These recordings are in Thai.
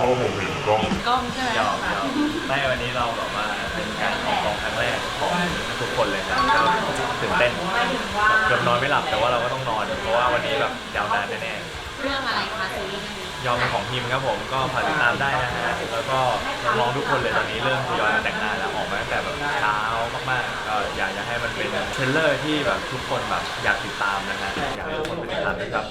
ล้องเนี่ยเพราะว่าผมเห็นกล้องกล้องใช่ไหมยอมยอมไม่วันนี้เราแบบว่าเป็นการออกกองครั้งแรกของทุกคนเลยครับก็ตื่นเต้นเกือบนอนไม่หลับแต่ว่าเราก็ต้องนอนเพราะว่าวันนี้แบบยาวนานแน่เรื่องอะไรคะซีรีส์เรื่องนี้ๆยอมเป็นของทีมครับผมก็ฝากติดตามได้นะฮะแล้วก็น้องๆทุกคนเลยตอนนี้เริ่มทยอยแต่งหน้าแล้วออกมาตั้งแต่แบบเช้ามากๆก็อยากจะให้มันเป็นเทรลเลอร์ที่แบบทุกคนแบบอยากติดตามนะฮะอยากให้ทุกคนไปติดตามด้วยครับ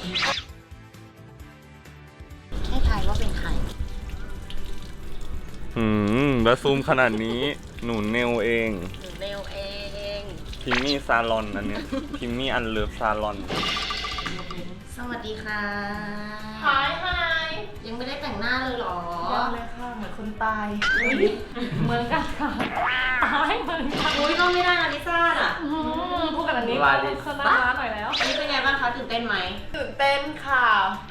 อืมแล้วซูมขนาดนี้หนูเนลเองหรือเร็วเองพิมมี่ซาลอนอันเนี้ยพิมมี่อันเลิฟซาลอน สวัสดีค่ะหายหายยังไม่ได้แต่งหน้าเลยเหรอยังเลยค่ะเหมือนคนตายเหมือนกันค่ะตายเหมือนกันอุ้ยต้องไม่ได้นะลิซ่าอะอืมพูดกันอันนี้ลาดิคนละร้านหน่อยแล้วอันนี้เป็นไงบ้างคะตื่นเต้นไหมตื่นเต้นค่ะ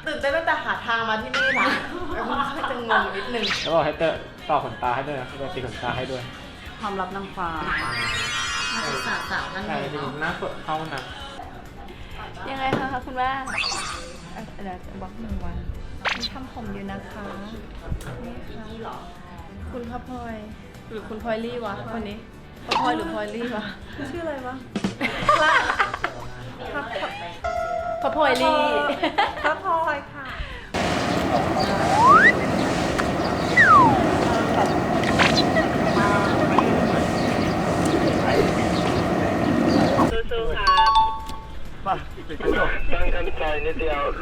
ตื่นเต้นตั้งแต่หาทางมาที่นี่นะแล้ว ก็จะงงนิดนึง แล้วบอกให้เตอร์ต่อขนตาให้ด้วยนะให้เตอร์ตีขนตาให้ด้วยความลับนางฟ้านักศึกษาสาวท่านหใช่นึ่งดูเนาะหน้าสดเข้านะยังไงคะคุณแม่เอ่อเดี๋ยวจะบอกหนึ่งวันมีทำผมอยู่นะคะนี่ค่ะคุณพระพลอยหรือคุณพลอยลี่วะคนนี้พระพลอยหรือพลอยลี่วะชื่ออะไรวะพระพระพระพลอยลี่ พระพลอยค่ะ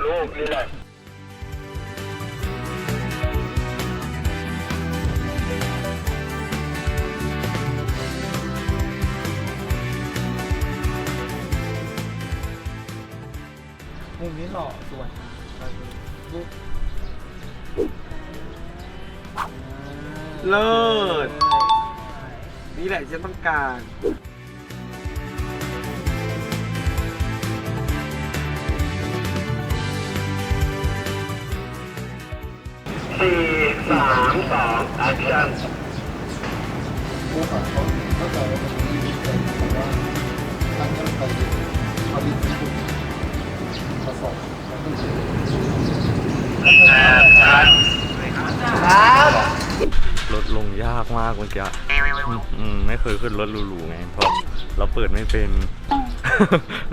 มุมนี้หล่อสวยเลิศ นี่แหละที่ฉันต้องการ รถลงยากมากเมื่อกี้อืมอืมไม่เคยขึ้นรถหรูๆไงเพราะเราเปิดไม่เป็น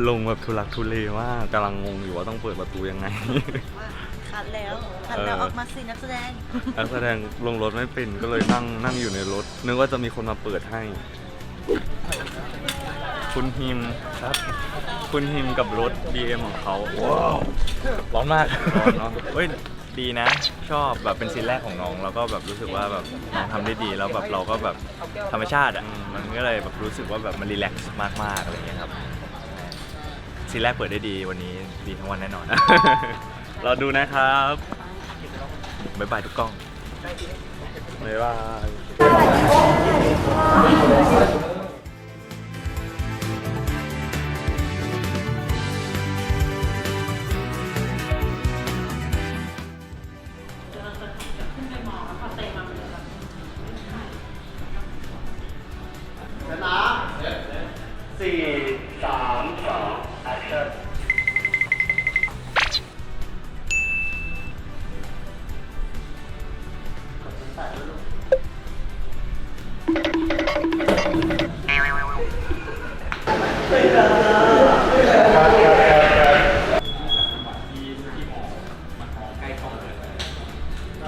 ลงแบบทุลักทุเลมากกำลังงงอยู่ว่าต้องเปิดประตูยังไง คัดแล้ว คัดแล้วออกมาสินักแสดง นักแสดงลงรถไม่เป็นก็เลยนั่งนั่งอยู่ในรถ นึกว่าจะมีคนมาเปิดให้ คุณฮิมครับ คุณฮิมกับรถ BM ของเขาว้าวร้อนมากร้อนเนาะเฮ้ยดีนะ ชอบแบบเป็นซีนแรกของน้อง แล้วก็แบบรู้สึกว่าแบบน้องทำได้ดีแล้วแบบเราก็แบบธรรมชาติอะอืมมันก็เลยแบบรู้สึกว่าแบบมันรีแลกซ์มากๆอะไรอย่างเงี้ยครับซีนแรกเปิดได้ดีวันนี้ดีทั้งวันแน่นอน เราดูนะครับบ๊ายบายทุกกล้องบ๊ายบาย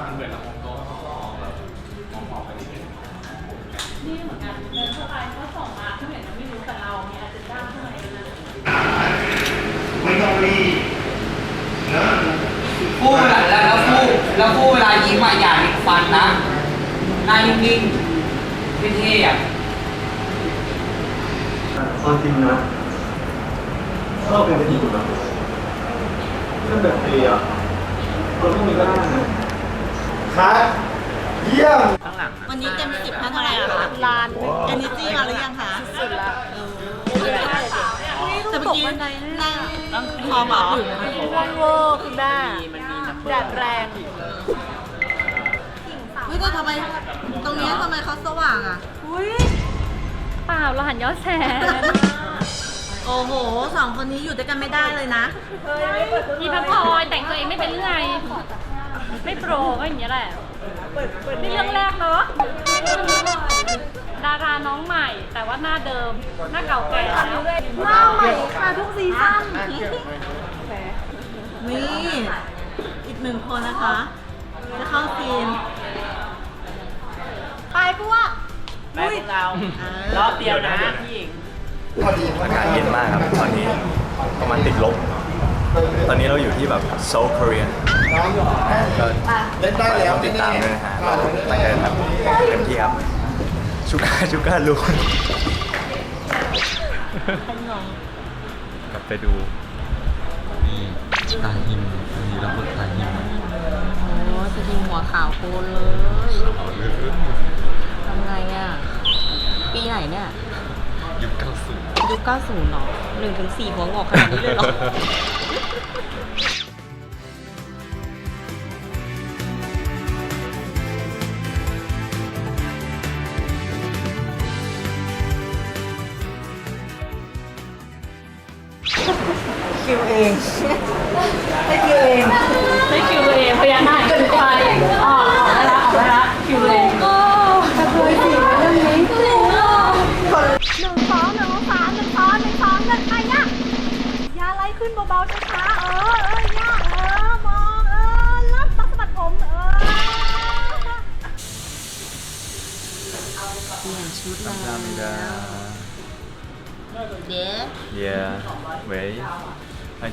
นี่เหมือนกันเดินเข้าไปก็ส่องมาที่เห็นมันไม่รู้แต่เรามีอาเจนด้าข้างในด้วยนะพูดแล้วแล้วพูดแล้วพูดเวลายิ้มอะอย่าลิกฟันนะหน้านิ่งๆเท่ๆอะความจริงนะชอบเป็นผู้หญิงนะถ้าแบบเตีอะเราไม่มีก็ได้นะ ครับเยี่ยม วันนี้เต็มสิบให้เท่าไหร่อะคะลานเอเนจีมาหรือยังคะสุดละจะไปกินนั่งต้องคอบอกอยู่ว่างเวอร์คุณแม่แดดแรงเฮ้ยแต่ทำไมตรงเนี้ยทำไมเขาสว่างอะ อุ้ยเปล่าเราหันยอดแสนโอ้โหสองคนนี้อยู่ด้วยกันไม่ได้เลยนะอีพัพพลอยแต่งตัวเอง ไม่เป็นเรื่องไงไม่โปรก็อย่างเงี้ยแหละนี่เรื่องแรกเนาะดาราน้องใหม่ แต่ว่าหน้าเดิมหน้าเก่าแก่แล้วหน้าใหม่ค่ะทุกซีซั่นนี่อีกหนึ่งคนนะคะ จะเข้าซีนไปพวกไปพวกเรารอบเดียวนะพี่หญิงอากาศเย็นมากครับตอนนี้ประมาณติดลบ ตอนนี้เราอยู่ที่แบบโซลเ o รียก็เล่นได้แล้วติดตามด้วยนะฮะเราตั้งใจทำเต็มที่ครับชุก้าชุก้าลูกกลับไปดูนี่ตาหิมอันนี้เราเปิดตาหิมโอ้จะยิงหัวขาวโพลนเลยทำไงอะ ปีไหนเนี่ยยุคเก้าสิบยุค90เนาะหนึ่งถึงสี่หัวงอกขนาดนี้เลยเหรอ คิวเองให้คิวเอง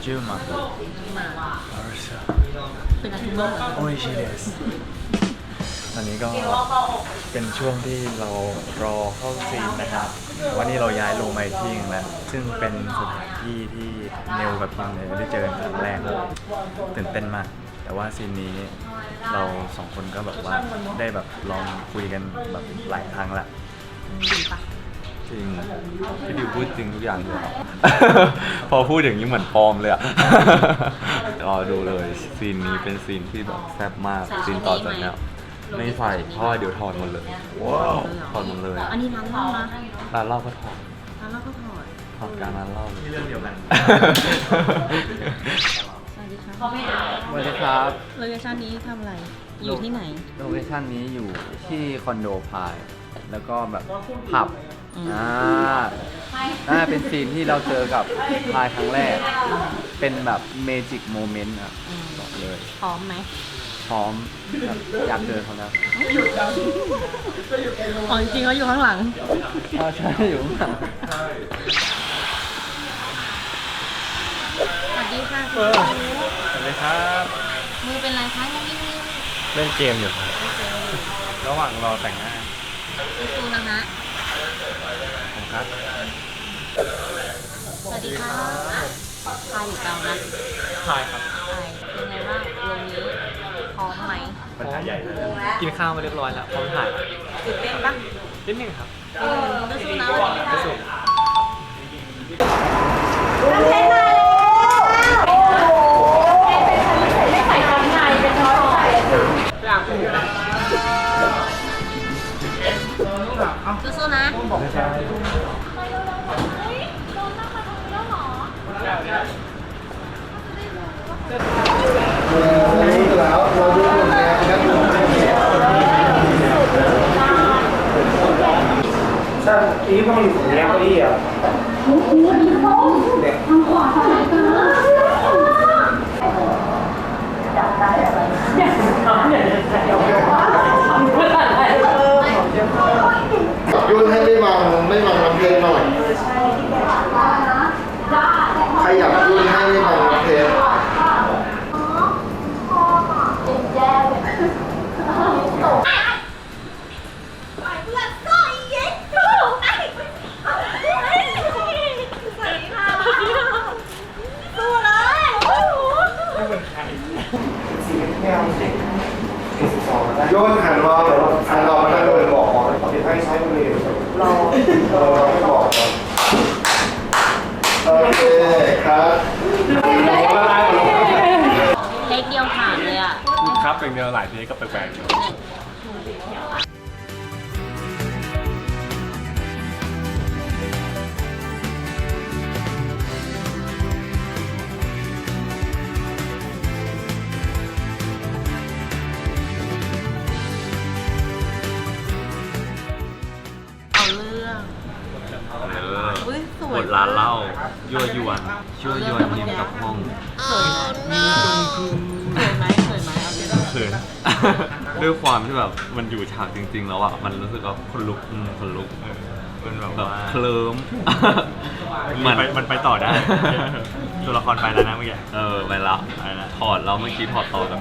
10万เป็นอาชีพโอ้ยชีเดสอันนี้ก็เป็นช่วงที่เรารอเข้าซีนนะครับ วันนี้เราย้ายลงมาที่นึ่งแล้ว ซึ่งเป็นสถานที่ที่เนวกับพิมเนี่ยได้เจอครั้งแรกตื่นเต้นมาก แต่ว่าซีนนี้เราสองคนก็แบบว่าได้แบบลองคุยกันแบบหลายครั้งละ ริงพี่ดิวพูดจริงทุกอย่างเลยครับ พอพูดอย่างนี้เหมือนปลอมเลยอะ รอดูเลยซีนนี้เป็นซีนที่แบบแซ่บมากซีนต่อจากเนี้ยไม่ใส่เพราะว่าเดี๋ยวถอดหมดเลยว้าวถอดหมดเลยอันนี้ร้านเหล้านะร้านเหล้าก็ถอดร้านเหล้าก็ถอดถอดกลารร้านเหล้าเลยนี่เรื่องเดียวกันสวัสดีค่ะสวัสดีครับโลเคชั่นนี้ทำอะไร อยู่ที่ไหน โลเคชั่นนี้อยู่ที่คอนโดพาย แล้วก็แบบผับ อืมอ่าน่าเป็นซีนที่เราเจอกับพายครั้งแรก เป็นแบบเมจิกโมเมนต์อะอืมบอกเลยพร้อมไหมพร้อมแบบอยากเจอเขาแล้วอ๋อจริงๆเขาอยู่ข้างหลังอ่าใช่อยู่ข้างหลังสวัสดีค่ะสวัสดีครับ มือเป็นไรคะยังนิ่งเล่นเกมอยู่ครับระหว่างรอแต่งหน้าๆสู้ๆนะฮะผม ครับสวัสดีค่ะพายอยู่เกานะพายครับพายเป็นไงบ้างลงนี้พร้อมไหมปัญหาใหญ่เลยกินข้าวมาเรียบร้อยแล้วพร้อมถ่ายตื่นเต้นปะนิดนึงครับอืมก็สู้นะวันนี้กระสุนไม่ สีแมวเด็กโยนหันมาหันเรามาเลยบอกขอให้ใช้มือเราเราไม่บอกโอเคครับเทคเดียวผ่านเลยอะครับเป็นเดียวหลายเทีก็แปลกๆ ยั่วยวนยั่วยวนยิงกับห้องเคยไหมเคยไหมเอาดิเขิน ด้วยความที่แบบมันอยู่ฉากจริง ๆ แล้วอะมันรู้สึกว่าคนลุกอืมคนลุกมันแบบแบบว่าเคลิ้ม มันไปมันไปต่อได้ ตัวละครไปแล้วนะเมื่อกี้ เออไปละไปละ ถอดแล้วเมื่อกี้ถอดต่อกับ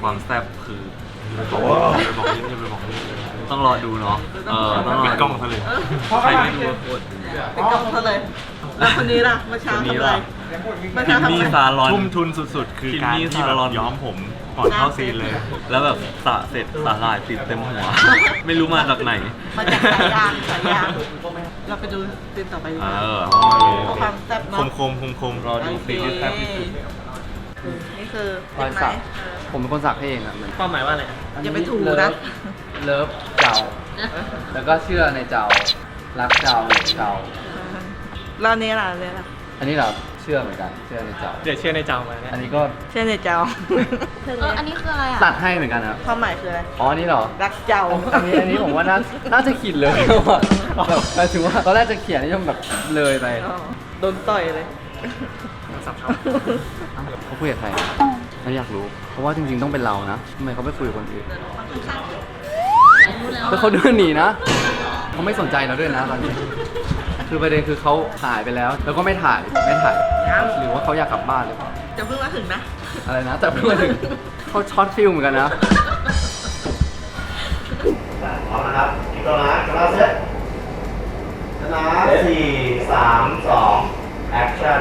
ความแซ่บคือ อย่าไปบอกอย่าไปบอกต้องรอดูเนาะเออต้องรอเป็นกล้องซะเลย ใครไม่ดูก็กดเป็นกล้องซะเลย แล้วคนนี้ล่ะเมื่อเช้าคนนี้ทำอะไรล่ะเมื่อคิเช้ามทำมี่อะไร ซาลอน ทุ่มทุนสุดๆ คือคิมการมี่ที่ซาแบบลอนย้อมผมก่อนเข้าซีนเลย แล้วแบบสระเสร็จสาหร่ายติดเต็มหัว ไม่รู้มาจากไหนมาจากสายยางสายยางเราไปดูซีนต่อไปดีกเอว่าอต้องมาดูเพราะความแซ่บคเนาะมคมคมคมๆรอดูซีนที่แซ่บที่สุดนี่คือรอยสักผมเป็นคนสักให้เองอะเหมือนความหมายว่าอะไรอย่าไปถูนะ เลิฟเจ้า แล้วก็เชื่อในเจ้า รักเจ้าหลงเจ้า แล้วอันนี้ล่ะอันนี้ล่ะอันนี้เราเชื่อเหมือนกัน เชื่อในเจ้า เดี๋ยวเชื่อในเจ้ามาเนี่ยอันนี้ก็เช่นในเจ้าเอออันนี้คืออะไรอะ ตัดให้เหมือนกันนะครับ ความหมายคืออะไรอ๋อ อันนี้เหรอ รักเจ้าอันนี้อันนี้ผมว่าน่าน่าจะขีดเลยแบบหมายถึงว่าตอนแรกจะเขียนนี่ยังแบบเลยไปอ๋อโดนต่อยเลยเขาคุยกับใครเราอยากรู้ เพราะว่าจริงๆต้องเป็นเรานะทำไมเขาไม่คุยกับคนอื่นแล้วเขาเดินหนีนะเขาไม่สนใจเราด้วยนะตอนนี้ คือประเด็นคือเขาถ่ายไปแล้ว แล้วก็ไม่ถ่ายไม่ถ่ายหรือว่าเขาอยากกลับบ้านหรือเปล่าจะเพิ่งมาถึงนะ อะไรนะ แต่เพิ่งมาถึงเขาช็อตฟิลเหมือนกันนะ พร้อมนะครับอีกตัวนะกำลังเซตนะสี่สามสองแอคชั่น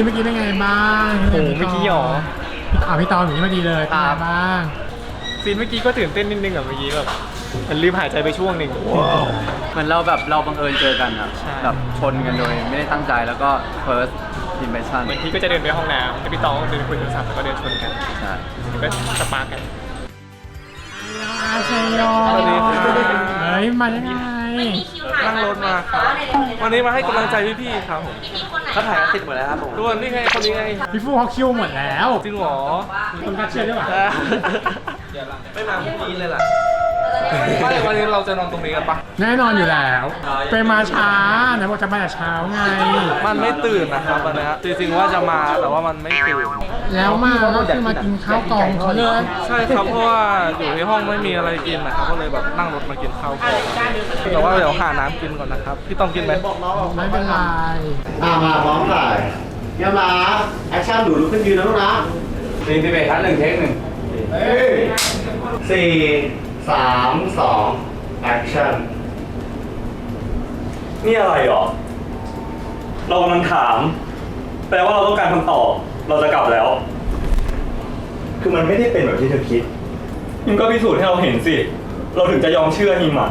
ซีนเมื่อกี้เป็นไงบ้างโอ้โหเมื่อกี้หรอ อ่าพี่ตอนหนูนี่มาดีเลยเป็นไงบ้าง ซีนเมื่อกี้ก็ตื่นเต้นนิดนึงอะเมื่อกี้แบบมันลืมหายใจไปช่วงหนึ่ง เหมือนเราแบบเราบังเอิญเจอกันอะใช่ แบบชนกันโดยไม่ได้ตั้งใจแล้วก็ first impression เหมือนพี่ก็จะเดินไปห้องน้ำแล้วพี่ตองก็เดินคุยโทรศัพท์แล้วก็เดินชนกันใช่ก็สปาร์กกัน อาชัยโยเฮ้ยมาได้ไง นั่งรถมาครับวันนี้มาให้กำลังใจพี่ๆครับผมเขาถ่ายติดหมดแล้วครับผมทุกคนนี่ไงคนนี้ไงพี่ฟูเขาคิวหมดแล้วจริงเหรอคนก็เชื่อด้วยว่ะไม่มาพรุ่งนี้เลยล่ะ ไม่วันนี้เราจะนอนตรงนี้กันปะแน่นอนอยู่แล้วเป็นมาช้าไหนบอกจะมาแต่เช้าไง มันไม่ตื่นนะครับวันนี้จริงๆว่าจะมาแต่ว่ามันไม่ตื่น แล้วมาก็คือมากินข้าวกล่องเขาเลยใช่ครับเพราะว่าอยู่ที่ห้องไม่มีอะไรกินนะครับก็เลยแบบนั่งรถมากินข้าวก่อนแต่ว่าเดี๋ยวหาน้ำกินก่อนนะครับพี่ต้องกินไหมไม่เป็นไรมามาพร้อมถ่ายเยี่ยมนะแอคชั่นดูลุกขึ้นยืนนะลูกนะสี่สิบเอ็ดครั้งหนึ่งเทคหนึ่งสี่ สามสองแอคชั่นนี่อะไรหรอ เรากำลังถาม แปลว่าเราต้องการคำตอบ เราจะกลับแล้ว คือมันไม่ได้เป็นแบบที่เธอคิดฮิมก็พิสูจน์ให้เราเห็นสิ เราถึงจะยอมเชื่อฮิมอะ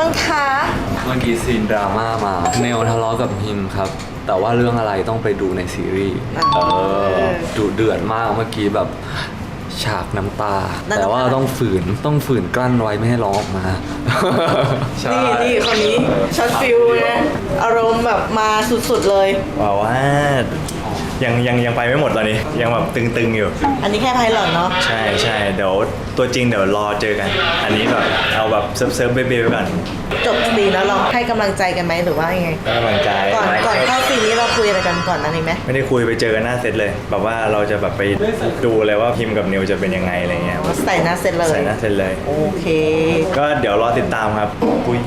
บ้างคะ เมื่อกี้ซีนดราม่ามาเนลทะเลาะกับฮิมครับ แต่ว่าเรื่องอะไรต้องไปดูในซีรีส์เออดุเดือดมากเมื่อกี้แบบฉากน้ำตา แต่ว่าต้องฝืนต้องฝืนกลั้นไว้ไม่ให้ร้องออกมาใช่นี่นี่คนนี้ช็อตฟิลนะอารมณ์แบบมาสุดๆเลยว่าว่า ยังยังยังไปไม่หมดตอนนี้ ยังแบบตึงๆอยู่ อันนี้แค่ไพลอตเนาะใช่ใช่เดี๋ยวตัวจริงเดี๋ยวรอเจอกัน อันนี้แบบเอาแบบเซิร์ฟเซิร์ฟเบเบไปก่อนจบซีนแล้วเราให้กำลังใจกันไหมหรือว่ายังไงก็กำลังใจก่อนก่อนเข้าซีนนี้เราคุยอะไรกันก่อนนั้นเองไหมไม่ได้คุยไปเจอกันหน้าเซตเลย แบบว่าเราจะแบบไปดูเลยว่าพิมพ์กับนิวจะเป็นยังไงอะไรเงี้ยใส่หน้าเสร็จเลยใส่หน้าเซตเลย โอเค ก็เดี๋ยวรอติดตามครับปุ้ย